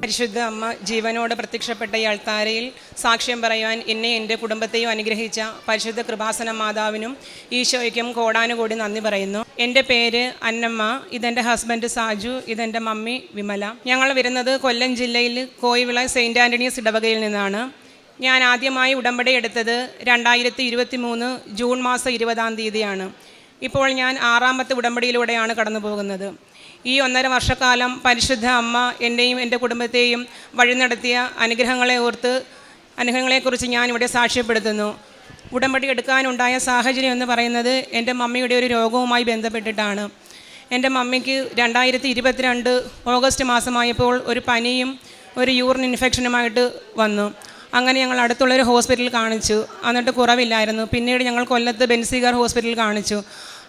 പരിശുദ്ധ അമ്മ ജീവനോട് പ്രത്യക്ഷപ്പെട്ട ഈ അൾത്താരയിൽ സാക്ഷ്യം പറയുവാൻ എന്നെ എന്റെ കുടുംബത്തെയും അനുഗ്രഹിച്ച പരിശുദ്ധ കൃപാസന മാതാവിനും ഈശോയ്ക്കും കോടാനുകൂടി നന്ദി പറയുന്നു. എന്റെ പേര് അന്നമ്മ ഇതെന്റെ ഹസ്ബൻഡ് സാജു ഇതെന്റെ മമ്മി വിമല. ഞങ്ങൾ വരുന്നത് കൊല്ലം ജില്ലയിൽ കോയിവിള സെയിന്റ് ആന്റണീസ് ഇടവകയിൽ നിന്നാണ്. ഞാൻ ആദ്യമായി ഉടമ്പടി എടുത്തത് രണ്ടായിരത്തി ഇരുപത്തി മൂന്ന് ജൂൺ മാസം ഇരുപതാം തീയതിയാണ്. ഇപ്പോൾ ഞാൻ ആറാമത്തെ ഉടമ്പടിയിലൂടെയാണ് കടന്നു പോകുന്നത് ഈ ഒന്നര വർഷക്കാലം പരിശുദ്ധ അമ്മ എന്റെയും എന്റെ കുടുംബത്തെയും വഴി നടത്തിയ അനുഗ്രഹങ്ങളെ ഓർത്ത് അനുഗ്രഹങ്ങളെക്കുറിച്ച് ഞാനിവിടെ സാക്ഷ്യപ്പെടുത്തുന്നു. ഉടമ്പടി എടുക്കാനുണ്ടായ സാഹചര്യം എന്ന് പറയുന്നത് എന്റെ മമ്മിയുടെ ഒരു രോഗവുമായി ബന്ധപ്പെട്ടിട്ടാണ്. എന്റെ മമ്മിക്ക് രണ്ടായിരത്തി ഇരുപത്തിരണ്ട് ഓഗസ്റ്റ് മാസമായപ്പോൾ ഒരു പനിയും ഒരു യൂറിൻ ഇൻഫെക്ഷനുമായിട്ട് വന്നു. അങ്ങനെ ഞങ്ങൾ അടുത്തുള്ളൊരു ഹോസ്പിറ്റലിൽ കാണിച്ചു. എന്നിട്ട് കുറവില്ലായിരുന്നു. പിന്നീട് ഞങ്ങൾ കൊല്ലത്ത് ബെൻസിഗർ ഹോസ്പിറ്റലിൽ കാണിച്ചു.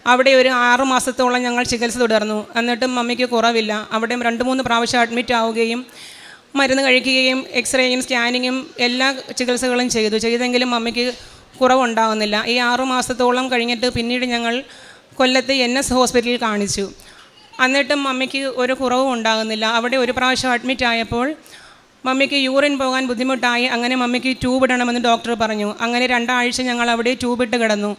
അവിടെ ഒരു ആറ് മാസത്തോളം ഞങ്ങൾ ചികിത്സ തുടർന്നു. എന്നിട്ടും മമ്മിക്ക് കുറവില്ല. അവിടെ രണ്ട് മൂന്ന് പ്രാവശ്യം അഡ്മിറ്റ് ആവുകയും മരുന്ന് കഴിക്കുകയും എക്സ്റേയും സ്കാനിങ്ങും എല്ലാ ചികിത്സകളും ചെയ്തു. ചെയ്തെങ്കിലും മമ്മിക്ക് കുറവുണ്ടാകുന്നില്ല ഈ ആറു മാസത്തോളം കഴിഞ്ഞിട്ട് പിന്നീട് ഞങ്ങൾ കൊല്ലത്ത് എൻ എസ് ഹോസ്പിറ്റലിൽ കാണിച്ചു. എന്നിട്ടും മമ്മിക്ക് ഒരു കുറവും ഉണ്ടാകുന്നില്ല. അവിടെ ഒരു പ്രാവശ്യം അഡ്മിറ്റ് ആയപ്പോൾ മമ്മിക്ക് യൂറിൻ പോകാൻ ബുദ്ധിമുട്ടായി. അങ്ങനെ മമ്മിക്ക് ട്യൂബ് ഇടണമെന്ന് ഡോക്ടർ പറഞ്ഞു. അങ്ങനെ രണ്ടാഴ്ച ഞങ്ങൾ അവിടെ ട്യൂബ് ഇട്ട് കിടന്നു.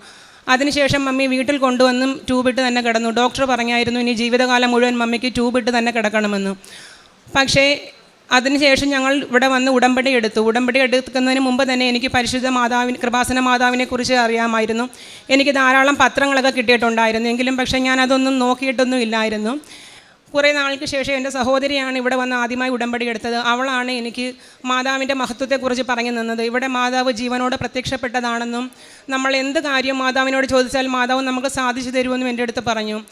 അതിനുശേഷം മമ്മി വീട്ടിൽ കൊണ്ടുവന്നും ട്യൂബിട്ട് തന്നെ കിടന്നു. ഡോക്ടർ പറഞ്ഞായിരുന്നു ഇനി ജീവിതകാലം മുഴുവൻ മമ്മിക്ക് ട്യൂബിട്ട് തന്നെ കിടക്കണമെന്ന്. പക്ഷേ അതിനുശേഷം ഞങ്ങൾ ഇവിടെ വന്ന് ഉടമ്പടി എടുത്തു. ഉടമ്പടി എടുക്കുന്നതിന് മുമ്പ് തന്നെ എനിക്ക് പരിശുദ്ധ മാതാവിന് കൃപാസന മാതാവിനെ കുറിച്ച് അറിയാമായിരുന്നു. എനിക്ക് ധാരാളം പത്രങ്ങളൊക്കെ കിട്ടിയിട്ടുണ്ടായിരുന്നു. എങ്കിലും പക്ഷേ ഞാൻ അതൊന്നും നോക്കിയിട്ടൊന്നും ഇല്ലായിരുന്നു. കുറേ നാൾക്ക് ശേഷം എന്റെ സഹോദരിയാണ് ഇവിടെ വന്ന് ആദ്യമായി ഉടമ്പടി എടുത്തത്. അവളാണ് എനിക്ക് മാതാവിന്റെ മഹത്വത്തെക്കുറിച്ച് പറഞ്ഞു നിന്നത്. ഇവിടെ മാതാവ് ജീവനോട് പ്രത്യക്ഷപ്പെട്ടതാണെന്നും നമ്മൾ എന്ത് കാര്യം മാതാവിനോട് ചോദിച്ചാൽ മാതാവ് നമുക്ക് സാധിച്ചു തരുമെന്നും എന്റെ അടുത്ത് പറഞ്ഞു.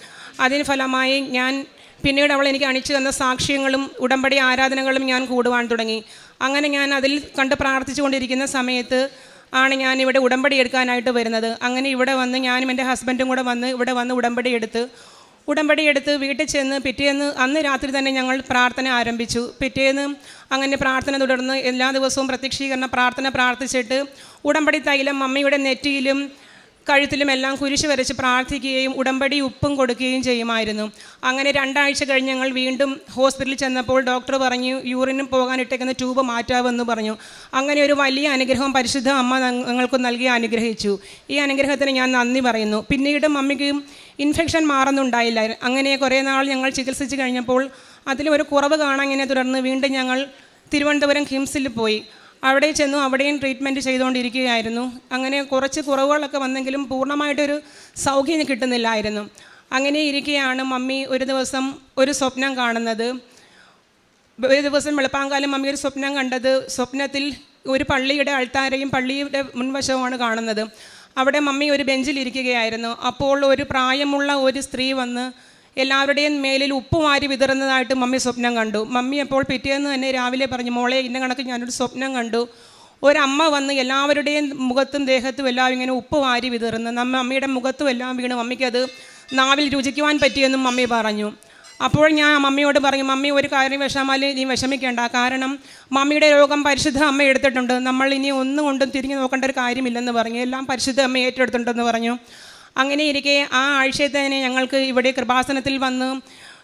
അതിന് ഫലമായി ഞാൻ പിന്നീട് അവൾ എനിക്ക് അണിച്ചു തന്ന സാക്ഷ്യങ്ങളും ഉടമ്പടി ആരാധനകളും ഞാൻ കൂടുവാൻ തുടങ്ങി. അങ്ങനെ ഞാൻ അതിൽ കണ്ട് പ്രാർത്ഥിച്ചുകൊണ്ടിരിക്കുന്ന സമയത്ത് ആണ് ഞാൻ ഇവിടെ ഉടമ്പടി എടുക്കാനായിട്ട് വരുന്നത്. അങ്ങനെ ഇവിടെ വന്ന് ഞാനും എന്റെ ഹസ്ബൻഡും കൂടെ വന്ന് ഇവിടെ വന്ന് ഉടമ്പടി എടുത്ത് ഉടമ്പടി എടുത്ത് വീട്ടിൽ ചെന്ന് പിറ്റേന്ന് അന്ന് രാത്രി തന്നെ ഞങ്ങൾ പ്രാർത്ഥന ആരംഭിച്ചു. പിറ്റേന്ന് അങ്ങനെ പ്രാർത്ഥന തുടർന്ന് എല്ലാ ദിവസവും പ്രത്യക്ഷീകരണ പ്രാർത്ഥന പ്രാർത്ഥിച്ചിട്ട് ഉടമ്പടി തൈലം മമ്മിയുടെ നെറ്റിയിലും കഴുത്തിലും എല്ലാം കുരിശ് വരച്ച് പ്രാർത്ഥിക്കുകയും ഉടമ്പടി ഉപ്പും കൊടുക്കുകയും ചെയ്യുമായിരുന്നു. അങ്ങനെ രണ്ടാഴ്ച കഴിഞ്ഞ് ഞങ്ങൾ വീണ്ടും ഹോസ്പിറ്റലിൽ ചെന്നപ്പോൾ ഡോക്ടർ പറഞ്ഞു യൂറിനും പോകാനിട്ടേക്കുന്ന ട്യൂബ് മാറ്റാവെന്ന് പറഞ്ഞു. അങ്ങനെ ഒരു വലിയ അനുഗ്രഹം പരിശുദ്ധ അമ്മ ഞങ്ങൾക്ക് നൽകി അനുഗ്രഹിച്ചു. ഈ അനുഗ്രഹത്തിന് ഞാൻ നന്ദി പറയുന്നു. പിന്നീട് മമ്മിക്ക് ഇൻഫെക്ഷൻ മാറുന്നുണ്ടായില്ല. അങ്ങനെ കുറേ നാൾ ഞങ്ങൾ ചികിത്സിച്ച് കഴിഞ്ഞപ്പോൾ അതിലൊരു കുറവ് കാണാങ്ങനെ തുടർന്ന് വീണ്ടും ഞങ്ങൾ തിരുവനന്തപുരം കിംസിൽ പോയി. അവിടെ ചെന്നു അവിടെയും ട്രീറ്റ്മെന്റ് ചെയ്തുകൊണ്ടിരിക്കുകയായിരുന്നു. അങ്ങനെ കുറച്ച് കുറവുകളൊക്കെ വന്നെങ്കിലും പൂർണമായിട്ടൊരു സൗഖ്യം കിട്ടുന്നില്ലായിരുന്നു. അങ്ങനെ ഇരിക്കുകയാണ് മമ്മി ഒരു ദിവസം ഒരു സ്വപ്നം കാണുന്നത്. ഒരു ദിവസം വെളുപ്പാങ്കാലം മമ്മി ഒരു സ്വപ്നം കണ്ടത് സ്വപ്നത്തിൽ ഒരു പള്ളിയുടെ അൾത്താരയും പള്ളിയുടെ മുൻവശവുമാണ് കാണുന്നത്. അവിടെ മമ്മി ഒരു ബെഞ്ചിലിരിക്കുകയായിരുന്നു. അപ്പോൾ ഒരു പ്രായമുള്ള ഒരു സ്ത്രീ വന്ന് എല്ലാവരുടെയും മേലിൽ ഉപ്പ് വാരി വിതറുന്നതായിട്ട് മമ്മി സ്വപ്നം കണ്ടു. മമ്മി അപ്പോൾ പിറ്റേന്ന് തന്നെ രാവിലെ പറഞ്ഞു മോളെ ഇന്ന കണക്ക് ഞാനൊരു സ്വപ്നം കണ്ടു. ഒരമ്മ വന്ന് എല്ലാവരുടെയും മുഖത്തും ദേഹത്തും എല്ലാം ഇങ്ങനെ ഉപ്പ് വാരി വിതറുന്നു. നമ്മ അമ്മയുടെ മുഖത്തും എല്ലാം വീണ് മമ്മിക്കത് നാവിൽ രുചിക്കുവാൻ പറ്റിയെന്നും മമ്മി പറഞ്ഞു. അപ്പോൾ ഞാൻ മമ്മിയോട് പറഞ്ഞു മമ്മി ഒരു കാര്യം വിഷമാൽ നീ വിഷമിക്കേണ്ട. കാരണം മമ്മിയുടെ രോഗം പരിശുദ്ധ അമ്മ എടുത്തിട്ടുണ്ട്. നമ്മൾ ഇനി ഒന്നും കൊണ്ടും തിരിഞ്ഞു നോക്കേണ്ട ഒരു കാര്യമില്ലെന്ന് പറഞ്ഞു. എല്ലാം പരിശുദ്ധ അമ്മ ഏറ്റെടുത്തിട്ടുണ്ടെന്ന് പറഞ്ഞു. അങ്ങനെ ഇരിക്കെ ആ ആഴ്ചയിൽ തന്നെ ഞങ്ങൾക്ക് ഇവിടെ കൃപാസനത്തിൽ വന്ന്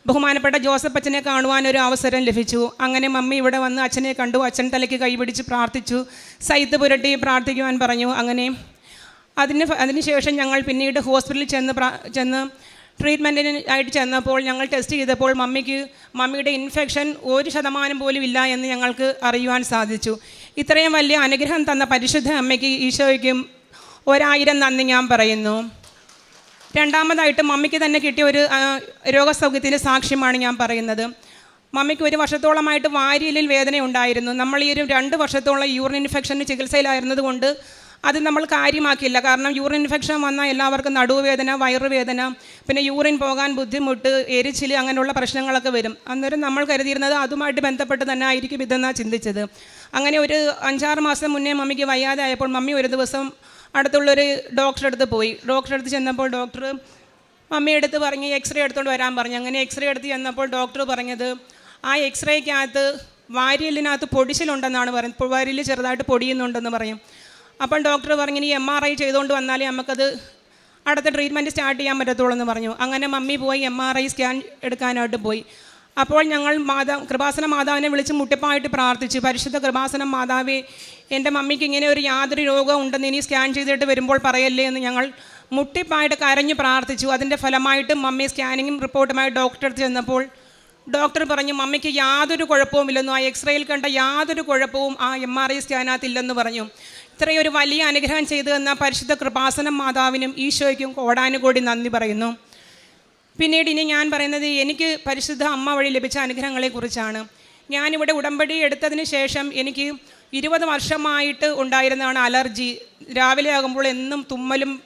ബഹുമാനപ്പെട്ട ജോസഫ് അച്ഛനെ കാണുവാൻ ഒരു അവസരം ലഭിച്ചു. അങ്ങനെ മമ്മി ഇവിടെ വന്ന് അച്ഛനെ കണ്ടു. അച്ഛൻ തലയ്ക്ക് കൈപിടിച്ച് പ്രാർത്ഥിച്ചു. സൈത്ത് പുരട്ടി പ്രാർത്ഥിക്കുവാൻ പറഞ്ഞു. അങ്ങനെ അതിന് അതിനുശേഷം ഞങ്ങൾ പിന്നീട് ഹോസ്പിറ്റലിൽ ചെന്ന് ചെന്ന് ട്രീറ്റ്മെന്റിന് ആയിട്ട് ചെന്നപ്പോൾ ഞങ്ങൾ ടെസ്റ്റ് ചെയ്തപ്പോൾ മമ്മിക്ക് മമ്മിയുടെ ഇൻഫെക്ഷൻ ഒരു ശതമാനം പോലും ഇല്ല എന്ന് ഞങ്ങൾക്ക് അറിയുവാൻ സാധിച്ചു. ഇത്രയും വലിയ അനുഗ്രഹം തന്ന പരിശുദ്ധ അമ്മയ്ക്ക് ഈശോയ്ക്കും ഒരായിരം നന്ദി ഞാൻ പറയുന്നു. രണ്ടാമതായിട്ട് മമ്മിക്ക് തന്നെ കിട്ടിയ ഒരു രോഗസൗഖ്യത്തിന്റെ സാക്ഷ്യമാണ് ഞാൻ പറയുന്നത്. മമ്മിക്ക് ഒരു വർഷത്തോളമായിട്ട് വാരിയലിൽ വേദന ഉണ്ടായിരുന്നു നമ്മൾ ഈ ഒരു രണ്ട് വർഷത്തോളം യൂറിൻ ഇൻഫെക്ഷന് ചികിത്സയിലായിരുന്നത് കൊണ്ട് അത് നമ്മൾ കാര്യമാക്കിയില്ല. കാരണം യൂറിൻ ഇൻഫെക്ഷൻ വന്നാൽ എല്ലാവർക്കും നടുവേദന വയറുവേദന പിന്നെ യൂറിൻ പോകാൻ ബുദ്ധിമുട്ട് എരിച്ചിൽ അങ്ങനെയുള്ള പ്രശ്നങ്ങളൊക്കെ വരും. അന്നേരം നമ്മൾ കരുതിയിരുന്നത് അതുമായിട്ട് ബന്ധപ്പെട്ട് തന്നെ ആയിരിക്കും ഇതെന്നാണ് ചിന്തിച്ചത്. അങ്ങനെ ഒരു അഞ്ചാറ് മാസം മുന്നേ മമ്മിക്ക് വയ്യാതെ ആയപ്പോൾ മമ്മി ഒരു ദിവസം അടുത്തുള്ളൊരു ഡോക്ടറെ അടുത്ത് പോയി. ഡോക്ടറെ അടുത്ത് ചെന്നപ്പോൾ ഡോക്ടർ മമ്മിയുടെ അടുത്ത് പറഞ്ഞ് എക്സ്റേ എടുത്തുകൊണ്ട് വരാൻ പറഞ്ഞു. അങ്ങനെ എക്സ്റേ എടുത്ത് ചെന്നപ്പോൾ ഡോക്ടർ പറഞ്ഞത് ആ എക്സ്റേക്കകത്ത് വാരിയലിനകത്ത് പൊടിച്ചിലുണ്ടെന്നാണ് പറയുന്നത്. വാരിയൽ ചെറുതായിട്ട് പൊടിയുന്നുണ്ടെന്ന് പറയും. അപ്പം ഡോക്ടർ പറഞ്ഞു ഇനി എം ആർ ഐ ചെയ്തുകൊണ്ട് വന്നാലേ നമുക്കത് അടുത്ത ട്രീറ്റ്മെന്റ് സ്റ്റാർട്ട് ചെയ്യാൻ പറ്റത്തുള്ളൂ എന്ന് പറഞ്ഞു. അങ്ങനെ മമ്മി പോയി എം ആർ ഐ സ്കാൻ എടുക്കാനായിട്ട് പോയി. അപ്പോൾ ഞങ്ങൾ മാതാ കൃപാസന മാതാവിനെ വിളിച്ച് മുട്ടിപ്പായിട്ട് പ്രാർത്ഥിച്ചു. പരിശുദ്ധ കൃപാസന മാതാവേ എന്റെ മമ്മിക്ക് ഇങ്ങനെ ഒരു യാതൊരു രോഗം ഉണ്ടെന്ന് ഇനി സ്കാൻ ചെയ്തിട്ട് വരുമ്പോൾ പറയല്ലേ എന്ന് ഞങ്ങൾ മുട്ടിപ്പായിട്ട് കരഞ്ഞ് പ്രാർത്ഥിച്ചു. അതിന്റെ ഫലമായിട്ട് മമ്മി സ്കാനിങ്ങും റിപ്പോർട്ടുമായി ഡോക്ടറെ ചെന്നപ്പോൾ ഡോക്ടർ പറഞ്ഞു മമ്മിക്ക് യാതൊരു കുഴപ്പവുമില്ലെന്നും ആ എക്സ്റേയിൽ കണ്ട യാതൊരു കുഴപ്പവും ആ എം ആർ ഐ സ്കാനകത്ത് ഇല്ലെന്ന് പറഞ്ഞു. ഇത്രയും ഒരു വലിയ അനുഗ്രഹം ചെയ്തു തന്ന പരിശുദ്ധ കൃപാസനം മാതാവിനും ഈശോയ്ക്കും കോടാനുകൂടി നന്ദി പറയുന്നു. പിന്നീട് ഇനി ഞാൻ പറയുന്നത് എനിക്ക് പരിശുദ്ധ അമ്മ വഴി ലഭിച്ച അനുഗ്രഹങ്ങളെക്കുറിച്ചാണ്. ഞാനിവിടെ ഉടമ്പടി എടുത്തതിന് ശേഷം എനിക്ക് ഇരുപത് വർഷമായിട്ട് ഉണ്ടായിരുന്നതാണ് അലർജി. രാവിലെ ആകുമ്പോൾ എന്നും തുമ്മലും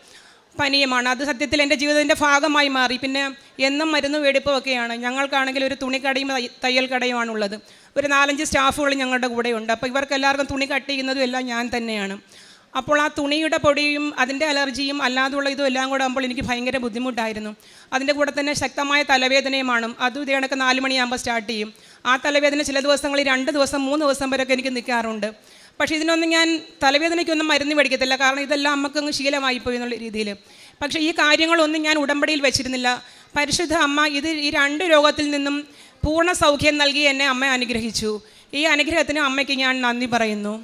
പനിയുമാണ്. അത് സത്യത്തിൽ എന്റെ ജീവിതത്തിന്റെ ഭാഗമായി മാറി. പിന്നെ എന്നും മരുന്ന് വെടിപ്പുമൊക്കെയാണ് ഞങ്ങൾക്കാണെങ്കിൽ ഒരു തുണിക്കടയും തയ്യ- തയ്യൽ കടയുമാണ് ഉള്ളത് ഒരു നാലഞ്ച് സ്റ്റാഫുകൾ ഞങ്ങളുടെ കൂടെ ഉണ്ട് അപ്പോൾ ഇവർക്ക് എല്ലാവർക്കും തുണി കട്ട് ചെയ്യുന്നതും എല്ലാം ഞാൻ തന്നെയാണ്. അപ്പോൾ ആ തുണിയുടെ പൊടിയും അതിന്റെ അലർജിയും അല്ലാതുള്ള ഇതും എല്ലാം കൂടെ ആകുമ്പോൾ എനിക്ക് ഭയങ്കര ബുദ്ധിമുട്ടായിരുന്നു. അതിന്റെ കൂടെ തന്നെ ശക്തമായ തലവേദനയുമാണ്. അതും ഇതേ കണക്ക് നാല് മണിയാകുമ്പോൾ സ്റ്റാർട്ട് ചെയ്യും. ആ തലവേദന ചില ദിവസങ്ങളിൽ രണ്ട് ദിവസം മൂന്ന് ദിവസം വരെയൊക്കെ എനിക്ക് നിൽക്കാറുണ്ട്. പക്ഷേ ഇതിനൊന്നും ഞാൻ തലവേദനയ്ക്കൊന്നും മരുന്ന് മേടിക്കത്തില്ല. കാരണം ഇതെല്ലാം നമുക്കങ്ങ് ശീലമായി പോയി എന്നുള്ള രീതിയിൽ. പക്ഷേ ഈ കാര്യങ്ങളൊന്നും ഞാൻ ഉടമ്പടിയിൽ വെച്ചിരുന്നില്ല. പരിശുദ്ധ അമ്മ ഇത് ഈ രണ്ട് രോഗത്തിൽ നിന്നും പൂർണ സൗഖ്യം നൽകി എന്നെ അമ്മ അനുഗ്രഹിച്ചു. ഈ അനുഗ്രഹത്തിന് അമ്മയ്ക്ക് ഞാൻ നന്ദി പറയുന്നു.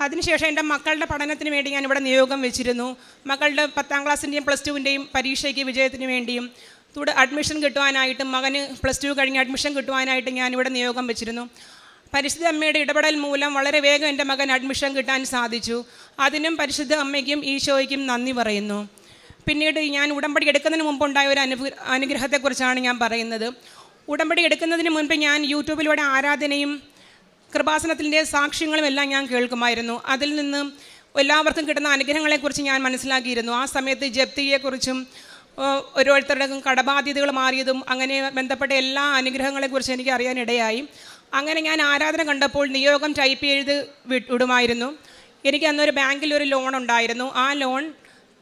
അതിനുശേഷം എന്റെ മക്കളുടെ പഠനത്തിന് വേണ്ടി ഞാൻ ഇവിടെ നിയോഗം വെച്ചിരുന്നു. മക്കളുടെ പത്താം ക്ലാസ്സിന്റെയും പ്ലസ് ടുവിന്റെയും പരീക്ഷയ്ക്ക് വിജയത്തിന് വേണ്ടിയും തുട അഡ്മിഷൻ കിട്ടുവാനായിട്ടും മകന് പ്ലസ് ടു കഴിഞ്ഞ് അഡ്മിഷൻ കിട്ടുവാനായിട്ട് ഞാൻ ഇവിടെ നിയോഗം വെച്ചിരുന്നു. പരിശുദ്ധ അമ്മയുടെ ഇടപെടൽ മൂലം വളരെ വേഗം എന്റെ മകൻ അഡ്മിഷൻ കിട്ടാൻ സാധിച്ചു. അതിനും പരിശുദ്ധ അമ്മയ്ക്കും ഈശോയ്ക്കും നന്ദി പറയുന്നു. പിന്നീട് ഞാൻ ഉടമ്പടി എടുക്കുന്നതിന് മുമ്പുണ്ടായ ഒരു അനു അനുഗ്രഹത്തെക്കുറിച്ചാണ് ഞാൻ പറയുന്നത്. ഉടമ്പടി എടുക്കുന്നതിന് മുൻപ് ഞാൻ യൂട്യൂബിലൂടെ ആരാധനയും കൃപാസനത്തിന്റെ സാക്ഷ്യങ്ങളും എല്ലാം ഞാൻ കേൾക്കുമായിരുന്നു. അതിൽ നിന്ന് എല്ലാവർക്കും കിട്ടുന്ന അനുഗ്രഹങ്ങളെക്കുറിച്ച് ഞാൻ മനസ്സിലാക്കിയിരുന്നു. ആ സമയത്ത് ജപ്തിയെക്കുറിച്ചും ഓരോരുത്തരുടെ കടബാധ്യതകൾ മാറിയതും അങ്ങനെ ബന്ധപ്പെട്ട എല്ലാ അനുഗ്രഹങ്ങളെക്കുറിച്ച് എനിക്ക് അറിയാനിടയായി. അങ്ങനെ ഞാൻ ആരാധന കണ്ടപ്പോൾ നിയോഗം ടൈപ്പ് ചെയ്ത് വിടുമായിരുന്നു. എനിക്ക് അന്നൊരു ബാങ്കിൽ ഒരു ലോൺ ഉണ്ടായിരുന്നു. ആ ലോൺ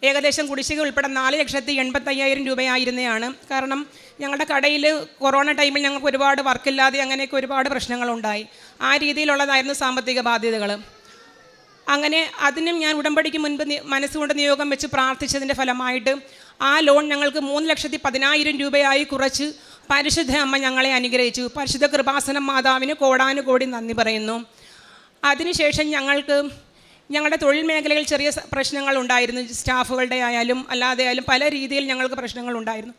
ഏകദേശം കുടിശ്ശിക ഉൾപ്പെടെ നാല് ലക്ഷത്തി എൺപത്തയ്യായിരം രൂപയായിരുന്നതാണ് കാരണം ഞങ്ങളുടെ കടയിൽ കൊറോണ ടൈമിൽ ഞങ്ങൾക്ക് ഒരുപാട് വർക്കില്ലാതെ അങ്ങനെയൊക്കെ ഒരുപാട് പ്രശ്നങ്ങളുണ്ടായി. ആ രീതിയിലുള്ളതായിരുന്നു സാമ്പത്തിക ബാധ്യതകൾ അങ്ങനെ അതിനും ഞാൻ ഉടമ്പടിക്ക് മുൻപ് മനസ്സുകൊണ്ട് നിയോഗം വെച്ച് പ്രാർത്ഥിച്ചതിന്റെ ഫലമായിട്ട് ആ ലോൺ ഞങ്ങൾക്ക് മൂന്ന് ലക്ഷത്തി പതിനായിരം രൂപയായി കുറച്ച് പരിശുദ്ധ അമ്മ ഞങ്ങളെ അനുഗ്രഹിച്ചു. പരിശുദ്ധ കൃപാസനം മാതാവിന് കോടാനുകോടി നന്ദി പറയുന്നു. അതിനുശേഷം ഞങ്ങൾക്ക് ഞങ്ങളുടെ തൊഴിൽ മേഖലയിൽ ചെറിയ പ്രശ്നങ്ങൾ ഉണ്ടായിരുന്നു. സ്റ്റാഫുകളുടെ ആയാലും അല്ലാതെ ആയാലും പല രീതിയിൽ ഞങ്ങൾക്ക് പ്രശ്നങ്ങൾ ഉണ്ടായിരുന്നു.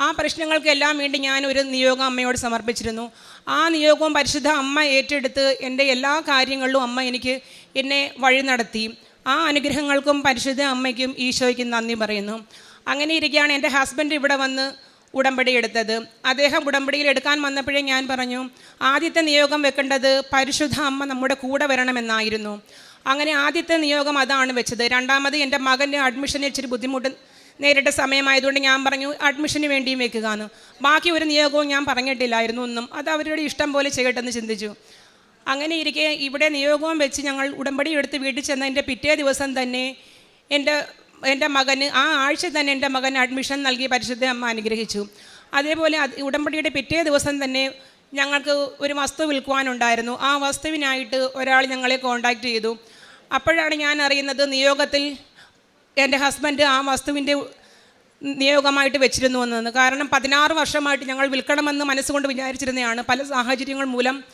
ആ പ്രശ്നങ്ങൾക്കെല്ലാം വേണ്ടി ഞാൻ ഒരു നിയോഗം അമ്മയോട് സമർപ്പിച്ചിരുന്നു. ആ നിയോഗവും പരിശുദ്ധ അമ്മ ഏറ്റെടുത്ത് എന്റെ എല്ലാ കാര്യങ്ങളിലും അമ്മ എനിക്ക് എന്നെ വഴി നടത്തി. ആ അനുഗ്രഹങ്ങൾക്കും പരിശുദ്ധ അമ്മയ്ക്കും ഈശോയ്ക്കും നന്ദി പറയുന്നു. അങ്ങനെ ഇരിക്കുകയാണ്. എന്റെ ഹസ്ബൻഡ് ഇവിടെ വന്ന് ഉടമ്പടി എടുത്തത്. അദ്ദേഹം ഉടമ്പടിയിൽ എടുക്കാൻ വന്നപ്പോഴേ ഞാൻ പറഞ്ഞു ആദ്യത്തെ നിയോഗം വെക്കേണ്ടത് പരിശുദ്ധ അമ്മ നമ്മുടെ കൂടെ വരണമെന്നായിരുന്നു. അങ്ങനെ ആദ്യത്തെ നിയോഗം അതാണ് വെച്ചത്. രണ്ടാമത് എന്റെ മകന്റെ അഡ്മിഷന് ഇച്ചിരി ബുദ്ധിമുട്ട് നേരിട്ട സമയമായതുകൊണ്ട് ഞാൻ പറഞ്ഞു അഡ്മിഷന് വേണ്ടിയും വെക്കുക എന്ന് ബാക്കി ഒരു നിയോഗവും ഞാൻ പറഞ്ഞിട്ടില്ലായിരുന്നു ഒന്നും. അത് അവരുടെ ഇഷ്ടം പോലെ ചെയ്യട്ടെന്ന് ചിന്തിച്ചു. അങ്ങനെ ഇരിക്കെ ഇവിടെ നിയോഗവും വെച്ച് ഞങ്ങൾ ഉടമ്പടി എടുത്ത് വീട്ടിൽ ചെന്നതിന്റെ പിറ്റേ ദിവസം തന്നെ എന്റെ എന്റെ മകന് ആ ആഴ്ച തന്നെ എന്റെ മകൻ അഡ്മിഷൻ നൽകി പരിശുദ്ധ അമ്മ അനുഗ്രഹിച്ചു. അതേപോലെ അത് ഉടമ്പടിയുടെ പിറ്റേ ദിവസം തന്നെ ഞങ്ങൾക്ക് ഒരു വസ്തു വിൽക്കുവാനുണ്ടായിരുന്നു. ആ വസ്തുവിനായിട്ട് ഒരാൾ ഞങ്ങളെ കോണ്ടാക്ട് ചെയ്തു. അപ്പോഴാണ് ഞാൻ അറിയുന്നത് നിയോഗത്തിൽ എന്റെ ഹസ്ബൻഡ് ആ വസ്തുവിന്റെ നിയോഗമായിട്ട് വെച്ചിരുന്നു എന്നത് കാരണം പതിനാറ് വർഷമായിട്ട് ഞങ്ങൾ വിൽക്കണമെന്ന് മനസ്സുകൊണ്ട് വിചാരിച്ചിരുന്നതാണ്. പല സാഹചര്യങ്ങൾ മൂലം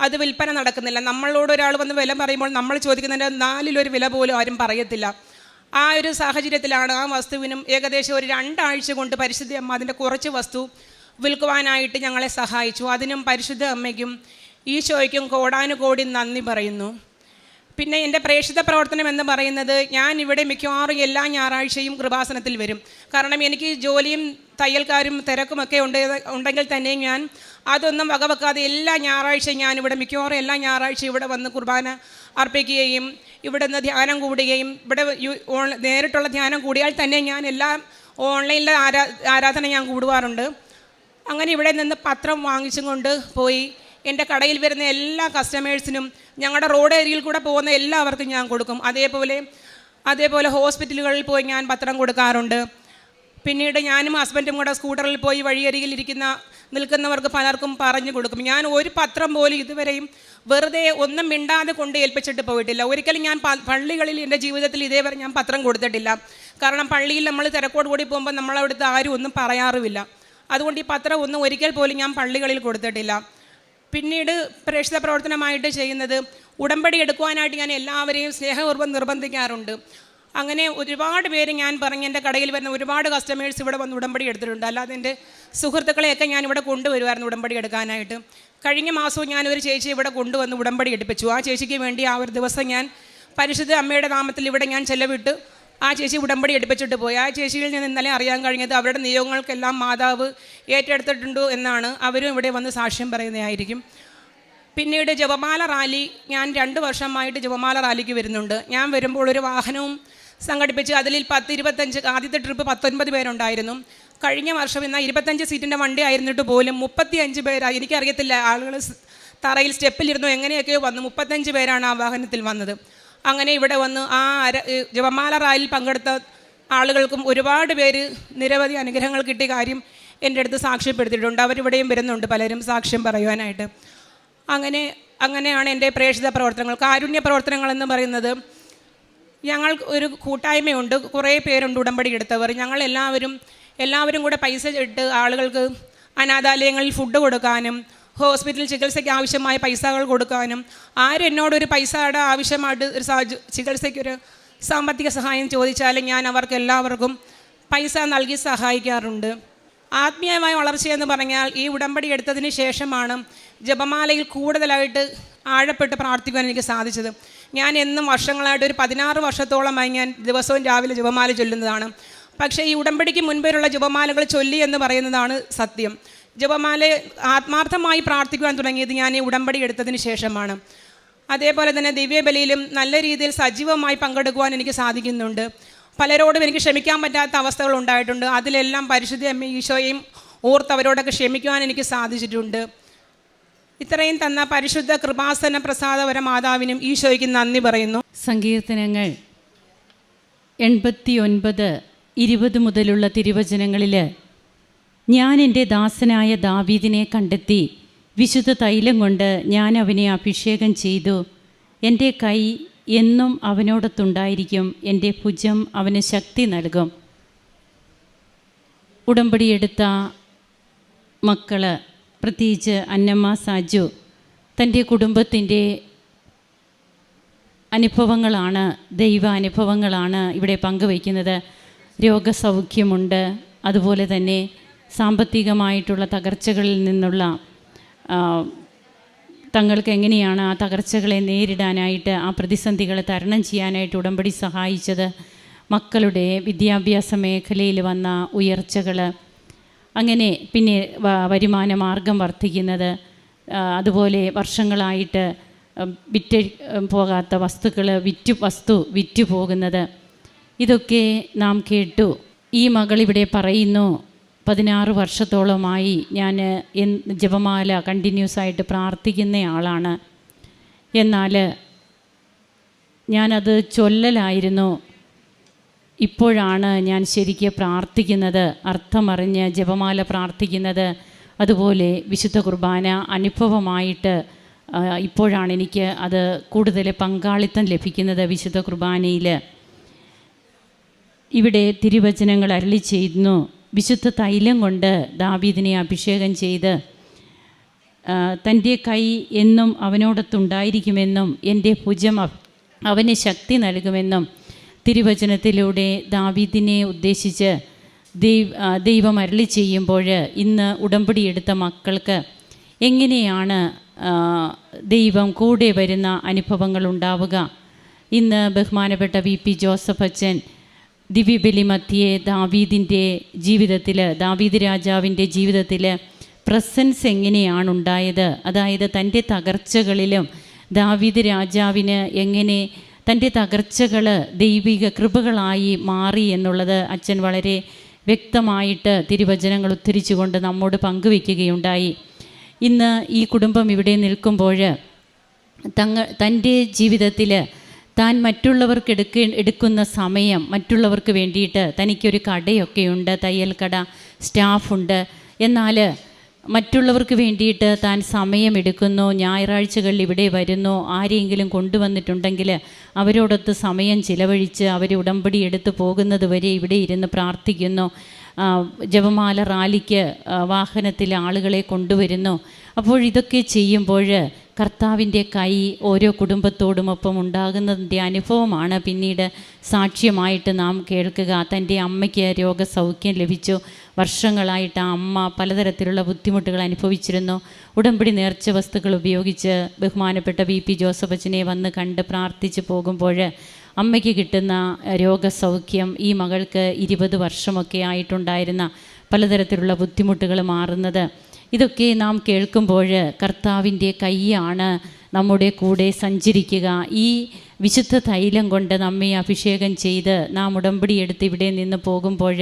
അത് വിൽപ്പന നടക്കുന്നില്ല. നമ്മളോട് ഒരാൾ വന്ന് വില പറയുമ്പോൾ നമ്മൾ ചോദിക്കുന്നതിന്റെ നാലിലൊരു വില പോലും ആരും പറയത്തില്ല. ആ ഒരു സാഹചര്യത്തിലാണ് ആ വസ്തുവിനും ഏകദേശം ഒരു രണ്ടാഴ്ച കൊണ്ട് പരിശുദ്ധ അമ്മ അതിന്റെ കുറച്ച് വസ്തു വിൽക്കുവാനായിട്ട് ഞങ്ങളെ സഹായിച്ചു. അതിനും പരിശുദ്ധ അമ്മയ്ക്കും ഈശോയ്ക്കും കോടാനുകോടി നന്ദി പറയുന്നു. പിന്നെ എന്റെ പ്രേക്ഷിത പ്രവർത്തനം എന്ന് പറയുന്നത് ഞാൻ ഇവിടെ മിക്കവാറും എല്ലാ ഞായറാഴ്ചയും കൃപാസനത്തിൽ വരും. കാരണം എനിക്ക് ജോലിയും തയ്യൽക്കാരും തിരക്കുമൊക്കെ ഉണ്ട് ഉണ്ടെങ്കിൽ തന്നെ ഞാൻ അതൊന്നും വകവെക്കാതെ എല്ലാ ഞായറാഴ്ചയും ഞാനിവിടെ മിക്കവാറും എല്ലാ ഞായറാഴ്ചയും ഇവിടെ വന്ന് കുർബാന അർപ്പിക്കുകയും ഇവിടെ നിന്ന് ധ്യാനം കൂടുകയും ഇവിടെ നേരിട്ടുള്ള ധ്യാനം കൂടിയാൽ തന്നെ ഞാൻ എല്ലാം ഓൺലൈനിലെ ആരാ ആരാധന ഞാൻ കൂടുവാറുണ്ട്. അങ്ങനെ ഇവിടെ നിന്ന് പത്രം വാങ്ങിച്ചും കൊണ്ട് പോയി. എന്റെ കടയിൽ വരുന്ന എല്ലാ കസ്റ്റമേഴ്സിനും ഞങ്ങളുടെ റോഡ് ഏരിയയിൽ കൂടെ പോകുന്ന എല്ലാവർക്കും ഞാൻ കൊടുക്കും. അതേപോലെ അതേപോലെ ഹോസ്പിറ്റലുകളിൽ പോയി ഞാൻ പത്രം കൊടുക്കാറുണ്ട്. പിന്നീട് ഞാനും ഹസ്ബൻഡും കൂടെ സ്കൂട്ടറിൽ പോയി വഴിയരികിൽ ഇരിക്കുന്ന നിൽക്കുന്നവർക്ക് പലർക്കും പറഞ്ഞു കൊടുക്കും. ഞാൻ ഒരു പത്രം പോലും ഇതുവരെയും വെറുതെ ഒന്നും മിണ്ടാതെ കൊണ്ട് ഏൽപ്പിച്ചിട്ട് പോയിട്ടില്ല. ഒരിക്കലും ഞാൻ പള്ളികളിൽ എന്റെ ജീവിതത്തിൽ ഇതേവരെ ഞാൻ പത്രം കൊടുത്തിട്ടില്ല. കാരണം പള്ളിയിൽ നമ്മൾ തിരക്കോട് കൂടി പോകുമ്പോൾ നമ്മളവിടുത്തെ ആരും ഒന്നും പറയാറുമില്ല. അതുകൊണ്ട് ഈ പത്രം ഒന്നും ഒരിക്കൽ പോലും ഞാൻ പള്ളികളിൽ കൊടുത്തിട്ടില്ല. പിന്നീട് പ്രേക്ഷിത പ്രവർത്തനമായിട്ട് ചെയ്യുന്നത് ഉടമ്പടി എടുക്കുവാനായിട്ട് ഞാൻ എല്ലാവരെയും സ്നേഹപൂർവം നിർബന്ധിക്കാറുണ്ട്. അങ്ങനെ ഒരുപാട് പേര് ഞാൻ പറഞ്ഞ് എന്റെ കടയിൽ വരുന്ന ഒരുപാട് കസ്റ്റമേഴ്സ് ഇവിടെ വന്ന് ഉടമ്പടി എടുത്തിട്ടുണ്ട്. അല്ലാതെ എന്റെ സുഹൃത്തുക്കളെയൊക്കെ ഞാൻ ഇവിടെ കൊണ്ടുവരുമായിരുന്നു ഉടമ്പടി എടുക്കാനായിട്ട്. കഴിഞ്ഞ മാസവും ഞാൻ ഒരു ചേച്ചി ഇവിടെ കൊണ്ടുവന്ന് ഉടമ്പടി എടുപ്പിച്ചു. ആ ചേച്ചിക്ക് വേണ്ടി ആ ഒരു ദിവസം ഞാൻ പരിശുദ്ധ അമ്മയുടെ നാമത്തിൽ ഇവിടെ ഞാൻ ചെലവിട്ട്. ആ ചേച്ചി ഉടമ്പടി എടുപ്പിച്ചിട്ട് പോയി. ആ ചേച്ചിയിൽ നിന്ന് ഇന്നലെ അറിയാൻ കഴിഞ്ഞത് അവരുടെ നിയോഗങ്ങൾക്കെല്ലാം മാതാവ് ഏറ്റെടുത്തിട്ടുണ്ടോ എന്നാണ്. അവരും ഇവിടെ വന്ന് സാക്ഷ്യം പറയുന്നതായിരിക്കും. പിന്നീട് ജപമാല റാലി ഞാൻ രണ്ട് വർഷമായിട്ട് ജപമാല റാലിക്ക് വരുന്നുണ്ട്. ഞാൻ വരുമ്പോൾ ഒരു വാഹനവും സംഘടിപ്പിച്ച് അതിൽ പത്ത് ഇരുപത്തഞ്ച് ആദ്യത്തെ ട്രിപ്പ് പത്തൊൻപത് പേരുണ്ടായിരുന്നു. കഴിഞ്ഞ വർഷം എന്നാൽ ഇരുപത്തഞ്ച് സീറ്റിന്റെ വണ്ടി ആയിരുന്നിട്ട് പോലും മുപ്പത്തി അഞ്ച് പേരായി. എനിക്കറിയത്തില്ല ആളുകൾ തറയിൽ സ്റ്റെപ്പിലിരുന്നു എങ്ങനെയൊക്കെയോ വന്നു മുപ്പത്തഞ്ച് പേരാണ് ആ വാഹനത്തിൽ വന്നത്. അങ്ങനെ ഇവിടെ വന്ന് ആ അര ജപമാല റാലിയിൽ പങ്കെടുത്ത ആളുകൾക്കും ഒരുപാട് പേര് നിരവധി അനുഗ്രഹങ്ങൾ കിട്ടിയ കാര്യം എന്റെ അടുത്ത് സാക്ഷ്യപ്പെടുത്തിയിട്ടുണ്ട്. അവരിവിടെയും വരുന്നുണ്ട് പലരും സാക്ഷ്യം പറയുവാനായിട്ട്. അങ്ങനെ അങ്ങനെയാണ് എന്റെ പ്രേക്ഷിത പ്രവർത്തനങ്ങൾ. കാരുണ്യ പ്രവർത്തനങ്ങൾ എന്ന് പറയുന്നത് ഞങ്ങൾ ഒരു കൂട്ടായ്മയുണ്ട്. കുറേ പേരുണ്ട് ഉടമ്പടി എടുത്തവർ. ഞങ്ങൾ എല്ലാവരും എല്ലാവരും കൂടെ പൈസ ഇട്ട് ആളുകൾക്ക് അനാഥാലയങ്ങളിൽ ഫുഡ് കൊടുക്കാനും ഹോസ്പിറ്റൽ ചികിത്സയ്ക്ക് ആവശ്യമായ പൈസകൾ കൊടുക്കാനും ആരും എന്നോടൊരു പൈസയുടെ ആവശ്യമായിട്ട് ഒരു ചികിത്സയ്ക്കൊരു സാമ്പത്തിക സഹായം ചോദിച്ചാലും ഞാൻ അവർക്ക് എല്ലാവർക്കും പൈസ നൽകി സഹായിക്കാറുണ്ട്. ആത്മീയമായ വളർച്ചയെന്ന് പറഞ്ഞാൽ ഈ ഉടമ്പടി എടുത്തതിന് ശേഷമാണ് ജപമാലയിൽ കൂടുതലായിട്ട് ആഴപ്പെട്ട് പ്രാർത്ഥിക്കുവാൻ എനിക്ക് സാധിച്ചത്. ഞാൻ എന്നും വർഷങ്ങളായിട്ട് ഒരു പതിനാറ് വർഷത്തോളമായി ഞാൻ ദിവസവും രാവിലെ ജപമാല ചൊല്ലുന്നതാണ്. പക്ഷേ ഈ ഉടമ്പടിക്ക് മുൻപേരുള്ള ജപമാലകൾ ചൊല്ലി എന്ന് പറയുന്നതാണ് സത്യം. ജപമാല ആത്മാർത്ഥമായി പ്രാർത്ഥിക്കുവാൻ തുടങ്ങിയത് ഞാൻ ഈ ഉടമ്പടി എടുത്തതിന് ശേഷമാണ്. അതേപോലെ തന്നെ ദിവ്യബലിയിലും നല്ല രീതിയിൽ സജീവമായി പങ്കെടുക്കുവാൻ എനിക്ക് സാധിക്കുന്നുണ്ട്. പലരോടും എനിക്ക് ക്ഷമിക്കാൻ പറ്റാത്ത അവസ്ഥകൾ ഉണ്ടായിട്ടുണ്ട്. അതിലെല്ലാം പരിശുദ്ധി അമ്മ ഈശോയും ഓർത്ത് അവരോടൊക്കെ ക്ഷമിക്കുവാൻ എനിക്ക് സാധിച്ചിട്ടുണ്ട്. ഇത്രയും തന്ന പരിശുദ്ധ കൃപാസന പ്രസാദപര മാതാവിനും ഈശോയ്ക്ക് നന്ദി പറയുന്നു. സങ്കീർത്തനങ്ങൾ എൺപത്തി ഒൻപത് ഇരുപത് മുതലുള്ള തിരുവചനങ്ങളിൽ ഞാൻ എന്റെ ദാസനായ ദാവീദിനെ കണ്ടെത്തി വിശുദ്ധ തൈലം കൊണ്ട് ഞാൻ അവനെ അഭിഷേകം ചെയ്തു. എന്റെ കൈ എന്നും അവനോടൊത്തുണ്ടായിരിക്കും. എന്റെ ഭുജം അവന് ശക്തി നൽകും. ഉടമ്പടിയെടുത്ത മക്കൾ പ്രത്യേകിച്ച് അന്നമ്മ സാജു തന്റെ കുടുംബത്തിന്റെ അനുഭവങ്ങളാണ് ദൈവ അനുഭവങ്ങളാണ് ഇവിടെ പങ്കുവയ്ക്കുന്നത്. രോഗസൗഖ്യമുണ്ട്. അതുപോലെ തന്നെ സാമ്പത്തികമായിട്ടുള്ള തകർച്ചകളിൽ നിന്നുള്ള തങ്ങൾക്ക് എങ്ങനെയാണ് ആ തകർച്ചകളെ നേരിടാനായിട്ട് ആ പ്രതിസന്ധികളെ തരണം ചെയ്യാനായിട്ട് ഉടമ്പടി സഹായിച്ചത്? മക്കളുടെ വിദ്യാഭ്യാസ മേഖലയിൽ വന്ന ഉയർച്ചകൾ അങ്ങനെ പിന്നെ വരുമാന മാർഗം വർദ്ധിക്കുന്നത് അതുപോലെ വർഷങ്ങളായിട്ട് വിറ്റ് പോകാത്ത വസ്തുക്കൾ വിറ്റു വസ്തു വിറ്റു പോകുന്നത്. ഇതൊക്കെ നാം കേട്ടു. ഈ മകൾ ഇവിടെ പറയുന്നു പതിനാറ് വർഷത്തോളമായി ഞാൻ ജപമാല കണ്ടിന്യൂസ് ആയിട്ട് പ്രാർത്ഥിക്കുന്ന ആളാണ്. എന്നാൽ ഞാനത് ചൊല്ലലായിരുന്നു. ഇപ്പോഴാണ് ഞാൻ ശരിക്ക് പ്രാർത്ഥിക്കുന്നത് അർത്ഥമറിഞ്ഞ് ജപമാല പ്രാർത്ഥിക്കുന്നത്. അതുപോലെ വിശുദ്ധ കുർബാന അനുഭവമായിട്ട് ഇപ്പോഴാണ് എനിക്ക് അത് കൂടുതൽ പങ്കാളിത്തം ലഭിക്കുന്നത് വിശുദ്ധ കുർബാനയിൽ. ഇവിടെ തിരുവചനങ്ങൾ അരളി ചെയ്യുന്നു. വിശുദ്ധ തൈലം കൊണ്ട് ദാവീദിനെ അഭിഷേകം ചെയ്ത് തന്റെ കൈ എന്നും അവനോടൊത്തുണ്ടായിരിക്കുമെന്നും എന്റെ ഭുജം അവ- അവന് ശക്തി നൽകുമെന്നും തിരുവചനത്തിലൂടെ ദാവീദിനെ ഉദ്ദേശിച്ച് ദൈവ ദൈവം അരളി ചെയ്യുമ്പോൾ ഇന്ന് ഉടമ്പടി എടുത്ത മക്കൾക്ക് എങ്ങനെയാണ് ദൈവം കൂടെ വരുന്ന അനുഭവങ്ങൾ ഉണ്ടാവുക? ഇന്ന് ബഹുമാനപ്പെട്ട വി പി ജോസഫ് അച്ഛൻ ദിവ്യബലി മധ്യേ ദാവീദിന്റെ ജീവിതത്തിൽ ദാവീദ് രാജാവിന്റെ ജീവിതത്തിൽ പ്രസൻസ് എങ്ങനെയാണ് ഉണ്ടായത്? അതായത് തന്റെ തകർച്ചകളിലും ദാവീദ് രാജാവിന് എങ്ങനെ തന്റെ തകർച്ചകൾ ദൈവിക കൃപകളായി മാറി എന്നുള്ളത് അച്ഛൻ വളരെ വ്യക്തമായിട്ട് തിരുവചനങ്ങൾ ഉദ്ധരിച്ചുകൊണ്ട് നമ്മോട് പങ്കുവെക്കുകയുണ്ടായി. ഇന്ന് ഈ കുടുംബം ഇവിടെ നിൽക്കുമ്പോൾ തങ്ങ തന്റെ ജീവിതത്തിൽ താൻ മറ്റുള്ളവർക്ക് എടുക്ക എടുക്കുന്ന സമയം മറ്റുള്ളവർക്ക് വേണ്ടിയിട്ട് തനിക്കൊരു കടയൊക്കെയുണ്ട് തയ്യൽ കട സ്റ്റാഫുണ്ട്. എന്നാൽ മറ്റുള്ളവർക്ക് വേണ്ടിയിട്ട് താൻ സമയമെടുക്കുന്നു ഞായറാഴ്ചകളിൽ ഇവിടെ വരുന്നു ആരെയെങ്കിലും കൊണ്ടുവന്നിട്ടുണ്ടെങ്കിൽ അവരോടൊത്ത് സമയം ചിലവഴിച്ച് അവർ ഉടമ്പടി എടുത്ത് പോകുന്നത് വരെ ഇവിടെ ഇരുന്ന് പ്രാർത്ഥിക്കുന്നു. ജപമാല റാലിക്ക് വാഹനത്തിൽ ആളുകളെ കൊണ്ടുവരുന്നു. അപ്പോൾ ഇതൊക്കെ ചെയ്യുമ്പോൾ കർത്താവിന്റെ കൈ ഓരോ കുടുംബത്തോടുമൊപ്പം ഉണ്ടാകുന്നതിന്റെ അനുഭവമാണ്. പിന്നീട് സാക്ഷ്യമായിട്ട് നാം കേൾക്കുക തന്റെ അമ്മയ്ക്ക് രോഗസൗഖ്യം ലഭിച്ചു. വർഷങ്ങളായിട്ട് ആ അമ്മ പലതരത്തിലുള്ള ബുദ്ധിമുട്ടുകൾ അനുഭവിച്ചിരുന്നു. ഉടമ്പടി നേർച്ച വസ്തുക്കൾ ഉപയോഗിച്ച് ബഹുമാനപ്പെട്ട ബി പി ജോസഫ് അച്ഛനെ വന്ന് കണ്ട് പ്രാർത്ഥിച്ച് പോകുമ്പോൾ അമ്മയ്ക്ക് കിട്ടുന്ന രോഗസൗഖ്യം ഈ മകൾക്ക് ഇരുപത് വർഷമൊക്കെ ആയിട്ടുണ്ടായിരുന്ന പലതരത്തിലുള്ള ബുദ്ധിമുട്ടുകൾ മാറുന്നത്. ഇതൊക്കെ നാം കേൾക്കുമ്പോൾ കർത്താവിന്റെ കൈയാണ് നമ്മുടെ കൂടെ സഞ്ചരിക്കുക. ഈ വിശുദ്ധ തൈലം കൊണ്ട് നമ്മെ അഭിഷേകം ചെയ്ത് നാം ഉടമ്പടി എടുത്ത് ഇവിടെ നിന്ന് പോകുമ്പോൾ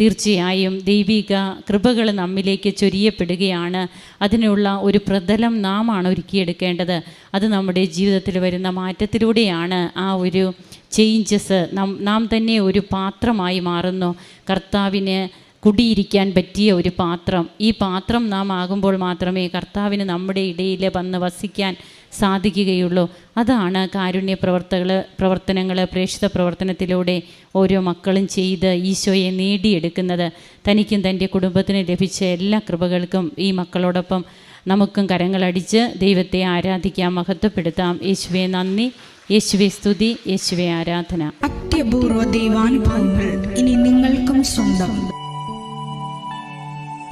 തീർച്ചയായും ദൈവിക കൃപകൾ നമ്മിലേക്ക് ചൊരിയപ്പെടുകയാണ്. അതിനുള്ള ഒരു പ്രതലം നാം ആണ് ഒരുക്കിയെടുക്കേണ്ടത്. അത് നമ്മുടെ ജീവിതത്തിൽ വരുന്ന മാറ്റത്തിലൂടെയാണ് ആ ഒരു ചേഞ്ചസ് നാം നാം തന്നെ ഒരു പാത്രമായി മാറുന്നു. കർത്താവിന് കുടിയിരിക്കാൻ പറ്റിയ ഒരു പാത്രം. ഈ പാത്രം നാം ആകുമ്പോൾ മാത്രമേ കർത്താവിന് നമ്മുടെ ഇടയിൽ വന്ന് വസിക്കാൻ സാധിക്കുകയുള്ളൂ. അതാണ് കാരുണ്യ പ്രവർത്തകൾ പ്രവർത്തനങ്ങൾ പ്രേക്ഷിത പ്രവർത്തനത്തിലൂടെ ഓരോ മക്കളും ചെയ്ത് ഈശോയെ നേടിയെടുക്കുന്നത്. തനിക്കും തന്റെ കുടുംബത്തിന് ലഭിച്ച എല്ലാ കൃപകൾക്കും ഈ മക്കളോടൊപ്പം നമുക്കും കരങ്ങളടിച്ച് ദൈവത്തെ ആരാധിക്കാം മഹത്വപ്പെടുത്താം. യേശുവെ നന്ദി. യേശുവെ സ്തുതി. യേശുവെ ആരാധന. അത്യപൂർവ ദൈവാനുഭവങ്ങൾ ഇനി നിങ്ങൾക്കും സ്വന്തം.